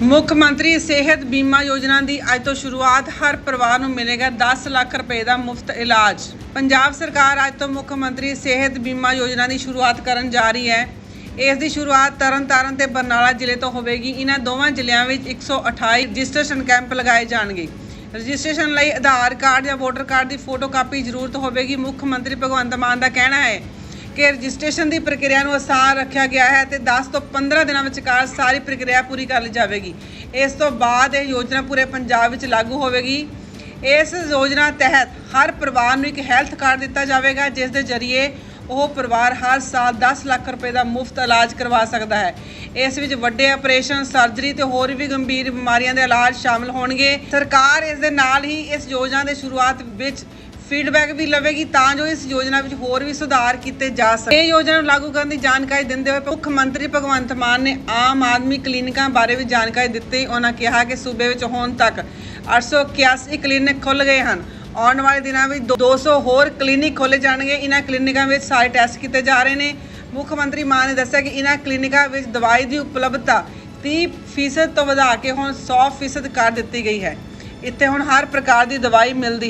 ਮੁੱਖ ਮੰਤਰੀ ਸਿਹਤ ਬੀਮਾ ਯੋਜਨਾ ਦੀ ਅੱਜ ਤੋਂ ਸ਼ੁਰੂਆਤ ਹਰ ਪਰਿਵਾਰ ਨੂੰ ਮਿਲੇਗਾ 10 ਲੱਖ ਰੁਪਏ ਦਾ ਮੁਫਤ ਇਲਾਜ। ਪੰਜਾਬ ਸਰਕਾਰ ਅੱਜ ਤੋਂ ਮੁੱਖ ਮੰਤਰੀ ਸਿਹਤ ਬੀਮਾ ਯੋਜਨਾ ਦੀ ਸ਼ੁਰੂਆਤ ਕਰਨ ਜਾ ਰਹੀ ਹੈ। ਇਸ ਦੀ ਸ਼ੁਰੂਆਤ ਤਰਨਤਾਰਨ ਤੇ ਬਰਨਾਲਾ ਜ਼ਿਲ੍ਹੇ ਤੋਂ ਹੋਵੇਗੀ। ਇਹਨਾਂ ਦੋਵਾਂ ਜ਼ਿਲ੍ਹਿਆਂ ਵਿੱਚ 128 ਰਜਿਸਟ੍ਰੇਸ਼ਨ ਕੈਂਪ ਲਗਾਏ ਜਾਣਗੇ। ਰਜਿਸਟ੍ਰੇਸ਼ਨ ਲਈ ਆਧਾਰ ਕਾਰਡ ਜਾਂ ਵੋਟਰ ਕਾਰਡ ਦੀ ਫੋਟੋ ਕਾਪੀ ਜ਼ਰੂਰਤ ਹੋਵੇਗੀ। ਮੁੱਖ ਮੰਤਰੀ ਭਗਵੰਤ ਮਾਨ ਦਾ ਕਹਿਣਾ ਹੈ ਕਿ ਰਜਿਸਟ੍ਰੇਸ਼ਨ ਦੀ ਪ੍ਰਕਿਰਿਆ ਨੂੰ ਆਸਾਨ ਰੱਖਿਆ ਗਿਆ ਹੈ ਤੇ 10 ਤੋਂ 15 ਦਿਨਾਂ ਵਿਚਕਾਰ ਸਾਰੀ ਪ੍ਰਕਿਰਿਆ ਪੂਰੀ ਕਰ ਲਈ ਜਾਵੇਗੀ। ਇਸ ਤੋਂ ਬਾਅਦ ਇਹ ਯੋਜਨਾ ਪੂਰੇ ਪੰਜਾਬ ਵਿੱਚ ਲਾਗੂ ਹੋਵੇਗੀ। ਇਸ ਯੋਜਨਾ ਤਹਿਤ ਹਰ ਪਰਿਵਾਰ ਨੂੰ ਇੱਕ ਹੈਲਥ ਕਾਰਡ ਦਿੱਤਾ ਜਾਵੇਗਾ, ਜਿਸ ਦੇ ਜ਼ਰੀਏ ਉਹ ਪਰਿਵਾਰ ਹਰ ਸਾਲ 10 ਲੱਖ ਰੁਪਏ ਦਾ ਮੁਫਤ ਇਲਾਜ ਕਰਵਾ ਸਕਦਾ ਹੈ। ਇਸ ਵਿੱਚ ਵੱਡੇ ਆਪਰੇਸ਼ਨ, ਸਰਜਰੀ ਤੇ ਹੋਰ ਵੀ ਗੰਭੀਰ ਬਿਮਾਰੀਆਂ ਦੇ ਇਲਾਜ ਸ਼ਾਮਲ ਹੋਣਗੇ। ਸਰਕਾਰ ਇਸ ਦੇ ਨਾਲ ਹੀ ਇਸ ਯੋਜਨਾ ਦੇ ਸ਼ੁਰੂਆਤ ਵਿੱਚ ਫੀਡਬੈਕ ਵੀ ਲਵੇਗੀ ਤਾਂ ਜੋ ਇਸ ਯੋਜਨਾ ਵਿੱਚ ਹੋਰ ਵੀ ਸੁਧਾਰ ਕੀਤੇ ਜਾ ਸਕਣ ਇਹ ਯੋਜਨਾ ਨੂੰ ਲਾਗੂ ਕਰਨ ਦੀ ਜਾਣਕਾਰੀ ਦਿੰਦੇ ਹੋਏ ਮੁੱਖ ਮੰਤਰੀ ਭਗਵੰਤ ਮਾਨ ਨੇ ਆਮ ਆਦਮੀ ਕਲੀਨਿਕਾਂ ਬਾਰੇ ਵੀ ਜਾਣਕਾਰੀ ਦਿੱਤੀ। ਉਹਨਾਂ ਕਿਹਾ ਕਿ ਸੂਬੇ ਵਿੱਚ ਹੁਣ ਤੱਕ 881 ਕਲੀਨਿਕ ਖੁੱਲ ਗਏ ਹਨ। ਆਉਣ ਵਾਲੇ ਦਿਨਾਂ ਵਿੱਚ 200 ਹੋਰ ਕਲੀਨਿਕ ਖੋਲੇ ਜਾਣਗੇ। ਇਹਨਾਂ ਕਲੀਨਿਕਾਂ ਵਿੱਚ ਸਾਰੇ ਟੈਸਟ ਕੀਤੇ ਜਾ ਰਹੇ ਨੇ। ਮੁੱਖ ਮੰਤਰੀ ਮਾਨ ਨੇ ਦੱਸਿਆ ਕਿ ਇਹਨਾਂ ਕਲੀਨਿਕਾਂ ਵਿੱਚ ਦਵਾਈ ਦੀ ਉਪਲਬਧਤਾ 30% ਤੋਂ ਵਧਾ ਕੇ ਹੁਣ 100% ਕਰ ਦਿੱਤੀ ਗਈ ਹੈ। ਇੱਥੇ ਹੁਣ ਹਰ ਪ੍ਰਕਾਰ ਦੀ ਦਵਾਈ ਮਿਲਦੀ